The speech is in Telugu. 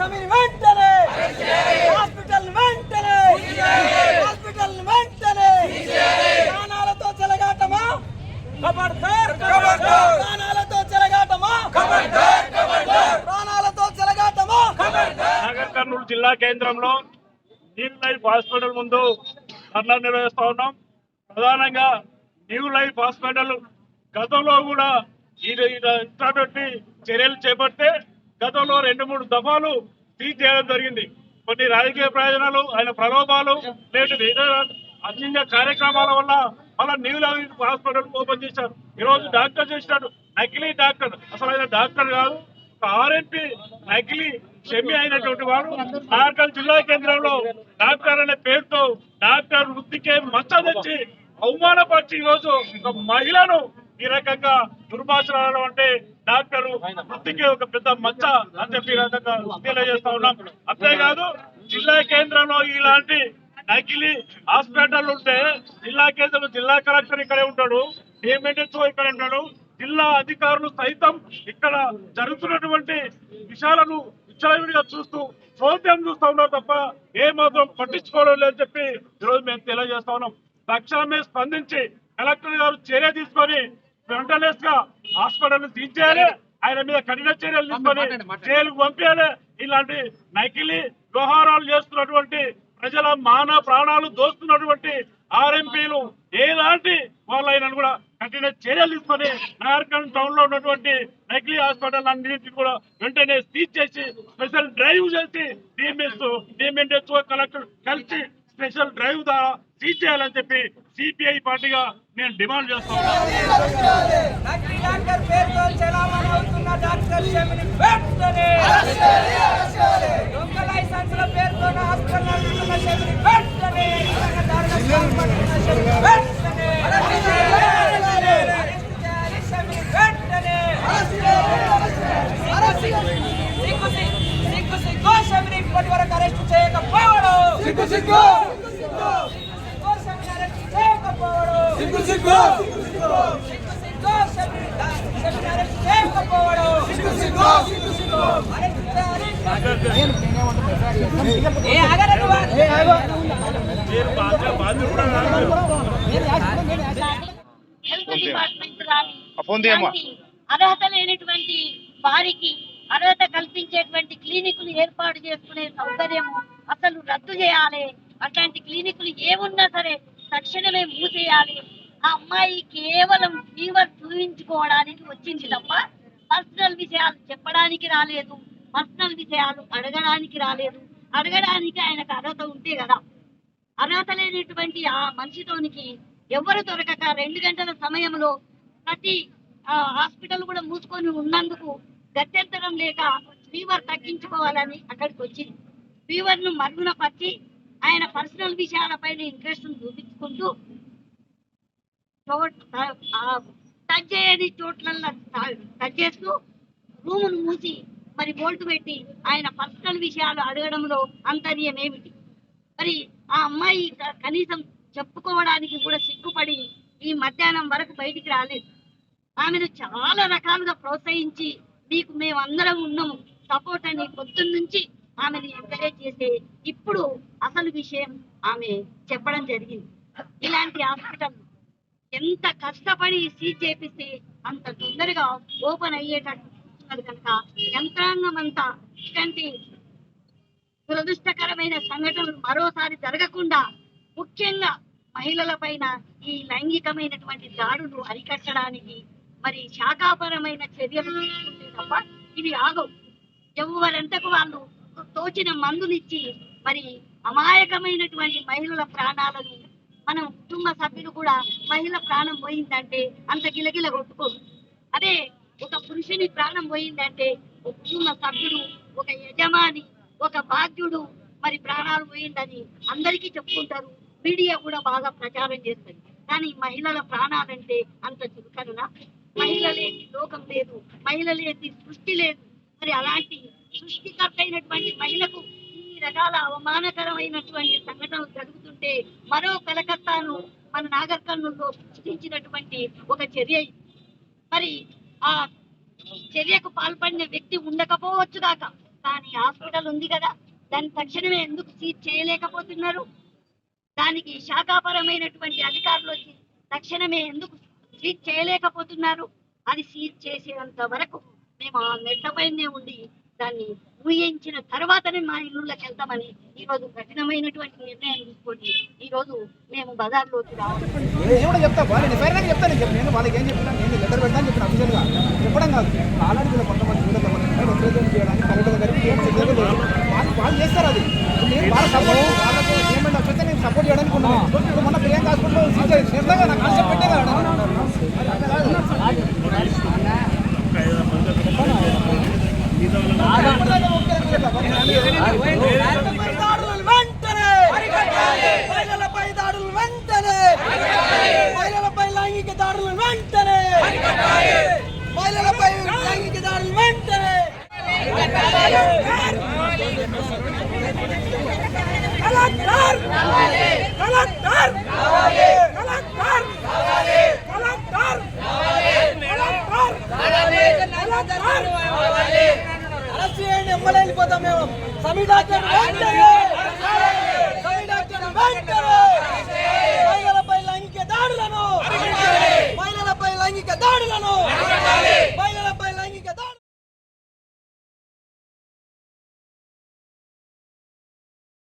సమీర్ వెంటనే హాస్పిటల్ వెంటనే హాస్పిటల్ వెంటనే ప్రాణాలతో చెలగాటమా ఖబర్దార్ ఖబర్దార్ ప్రాణాలతో చెలగాటమా ప్రాణాలతో చెలగాటమా నాగర్ కర్నూలు జిల్లా కేంద్రంలో న్యూ లైఫ్ హాస్పిటల్ ముందు ధర్నా నిర్వహిస్తా ఉన్నాం ప్రధానంగా న్యూ లైఫ్ హాస్పిటల్ గతంలో కూడా ఇది ఇటువంటి చర్యలు చేపడితే గతంలో రెండు మూడు దఫాలు సీజ్ చేయడం జరిగింది. కొన్ని రాజకీయ ప్రయోజనాలు ఆయన ప్రలోభాలు లేదు ఇతర అన్య కార్యక్రమాల వల్ల మళ్ళీ న్యూ హాస్పిటల్ ఓపెన్ చేశారు. ఈ రోజు డాక్టర్ చేసినాడు. నకిలీ డాక్టర్. అసలు ఆయన డాక్టర్ కాదు. ఆర్ఎంపీ నకిలీ షమి అయినటువంటి వాడు. నాగర్ జిల్లా కేంద్రంలో డాక్టర్ అనే పేరుతో డాక్టర్ వృత్తికే మచ్చ తెచ్చి అవమానపరిచి ఈ రోజు ఒక మహిళను ఈ రకంగా దుర్భాషలాడడం అంటే డాక్టర్ వృత్తికి ఒక పెద్ద మచ్చ అని చెప్పి తెలియజేస్తా ఉన్నాం. అంతేకాదు జిల్లా కేంద్రంలో ఇలాంటి నకిలీ హాస్పిటల్ ఉంటే జిల్లా కేంద్రంలో జిల్లా కలెక్టర్ ఇక్కడే ఉంటాడు ఏమేంటో ఇక్కడ ఉంటాడు జిల్లా అధికారులు సైతం ఇక్కడ జరుగుతున్నటువంటి విషయాలను విచ్చలవిడిగా చూస్తూ చోద్యం చూస్తా ఉన్నారు తప్ప ఏ మాత్రం పట్టించుకోవడం లేదని చెప్పి ఈరోజు మేము తెలియజేస్తా ఉన్నాం. తక్షణమే స్పందించి కలెక్టర్ గారు చర్య తీసుకొని వెంటనేస్గా హాస్పిటల్ సీజ్ చేయాలి. ఆయన మీద కఠిన చర్యలు తీసుకొని జైలుకు పంపించాలి ఇలాంటి నకిలీ వ్యవహారాలు చేస్తున్నటువంటి ప్రజల మాన ప్రాణాలు దోస్తున్నటువంటి ఆర్ఎంపీలు ఎలాంటి వాళ్ళైనా కూడా కఠిన చర్యలు తీసుకొని నాగర్కర్ణ టౌన్లో ఉన్నటువంటి నకిలీ హాస్పిటల్ అన్నింటినీ కూడా వెంటనే సీజ్ చేసి స్పెషల్ డ్రైవ్ చేసి డిఎంఎస్ డిఎంఎన్హెచ్ఓ కలెక్టర్ కలిసి స్పెషల్ డ్రైవ్ ద్వారా సీజ్ చేయాలని చెప్పి సిపిఐ పార్టీగా నేను డిమాండ్ చేస్తాను సిగ్గు సిగ్గు ఇప్పటి వరకు అరెస్ట్ చేయకపోవడం సిగ్గు సిగ్గు అర్హత లేనటువంటి వారికి అర్హత కల్పించేటువంటి క్లినికులు ఏర్పాటు చేసుకునే సౌకర్యము అసలు రద్దు చేయాలి. అట్లాంటి క్లినికులు ఏమున్నా సరే తక్షణమే మూసేయాలి. ఆ అమ్మాయి కేవలం ఫీవర్ చూపించుకోవడానికి వచ్చింది తప్ప పర్సనల్ విషయాలు చెప్పడానికి రాలేదు. పర్సనల్ విషయాలు అడగడానికి రాలేదు. అడగడానికి ఆయనకు అర్హత ఉంటే కదా. అర్హత లేనటువంటి ఆ మనిషితోనికి ఎవరు దొరకక రెండు గంటల సమయంలో ప్రతి హాస్పిటల్ కూడా మూసుకొని ఉన్నందుకు గత్యంతరం లేక ఫీవర్ తగ్గించుకోవాలని అక్కడికి వచ్చింది. ఫీవర్ను మరుగున పచ్చి ఆయన పర్సనల్ విషయాలపైన ఇంట్రెస్ట్ చూపించుకుంటూ టచ్ చేయని చోట్లల్లో టచ్ చేస్తూ రూమును మూసి మరి బోల్ట్ పెట్టి ఆయన పర్సనల్ విషయాలు అడగడంలో అంతర్యం ఏమిటి? మరి ఆ అమ్మాయి కనీసం చెప్పుకోవడానికి కూడా సిగ్గుపడి ఈ మధ్యాహ్నం వరకు బయటికి రాలేదు. ఆమెను చాలా రకాలుగా ప్రోత్సహించి మీకు మేమందరం ఉన్నాము. సపోర్ట్ అని పొద్దున్న నుంచి ఆమెను ఎంకరేజ్ చేసే ఇప్పుడు అసలు విషయం ఆమె చెప్పడం జరిగింది. ఇలాంటి హాస్పిటల్ ఎంత కష్టపడి సీట్ చేపిస్తే అంత తొందరగా ఓపెన్ అయ్యేటట్టు కనుక యంత్రాంగం అంతా ఇటువంటి దురదృష్టకరమైన సంఘటనలు మరోసారి జరగకుండా ముఖ్యంగా మహిళల పైన ఈ లైంగికమైనటువంటి దాడులు అరికట్టడానికి మరి శాఖాపరమైన చర్యలు తీసుకుంటే తప్ప ఇవి ఆగవు. ఎవరంతకు వాళ్ళు తోచిన మందులిచ్చి మరి అమాయకమైనటువంటి మహిళల ప్రాణాలను మనం కుటుంబ సభ్యులు కూడా మహిళ ప్రాణం పోయిందంటే అంత గిలగిల కొట్టుకోరు. అదే ఒక పురుషుని ప్రాణం పోయిందంటే ఒక కుటుంబ సభ్యుడు ఒక యజమాని ఒక బాధ్యుడు మరి ప్రాణాలు పోయిందని అందరికీ చెప్పుకుంటారు. మీడియా కూడా బాగా ప్రచారం చేస్తుంది. కానీ మహిళల ప్రాణాలంటే అంత చురుకన మహిళ లేని లోకం లేదు మహిళ లేని సృష్టి లేదు. మరి అలాంటి సృష్టికర్త అయినటువంటి మహిళకు ఈ రకాల అవమానకరమైనటువంటి సంఘటనలు జరుగుతుంటే మరో కలకత్తాను మన నాగర్ కర్నూలులో సృష్టించినటువంటి ఒక చర్య మరి ఆ చర్యకు పాల్పడిన వ్యక్తి ఉండకపోవచ్చు దాకా కానీ హాస్పిటల్ ఉంది కదా దాన్ని తక్షణమే ఎందుకు సీజ్ చేయలేకపోతున్నారు? దానికి శాఖాపరమైనటువంటి అధికారులు వచ్చి తక్షణమే ఎందుకు సీజ్ చేయలేకపోతున్నారు? అది సీజ్ చేసేంత వరకు మేము ఆ మెట్లపైనే ఉండి దాన్ని ఊహించిన తర్వాతనే మా ఇల్లులకు వెళ్తామని ఈ రోజు కఠినమైనటువంటి నిర్ణయం తీసుకొని ఈ రోజు మేము బజార్లోకి రావాలి. నేను కూడా చెప్తా బాగా నేను ఫైనల్గా చెప్తాను నేను నేను వాళ్ళకి ఏం చెప్పినా నేను లెటర్ పెడతాను చెప్పిన అఫీషియల్గా చెప్పడం కాదు ఆల్రెడీ వీళ్ళు కొంతమంది వీళ్ళ రిప్రజెంట్ చేయడానికి కలెక్టర్ దగ్గరికి ఏం చేయలేదు వాళ్ళు వాళ్ళు చేస్తారు అది. ఇప్పుడు నేను వాళ్ళ సపోర్ట్ వాళ్ళకి ఏమైనా వచ్చితే నేను సపోర్ట్ చేయడానికి ఉన్నాను. మొన్న ప్రియాంక నాకు కాన్సెప్ట్ పెట్టే కదా మహిళలపై దాడులు వెంటనే మహిళలపై దాడులు వెంటనే మహిళలపై లైంగిక దాడులు వెంటనే మహిళలపై లైంగిక దాడులు వెంటనే collector collector collector collector collector arrest చేయండి వెళ్ళిపోతాం మేము. సమీ డాక్టర్ సమీ డాక్టర్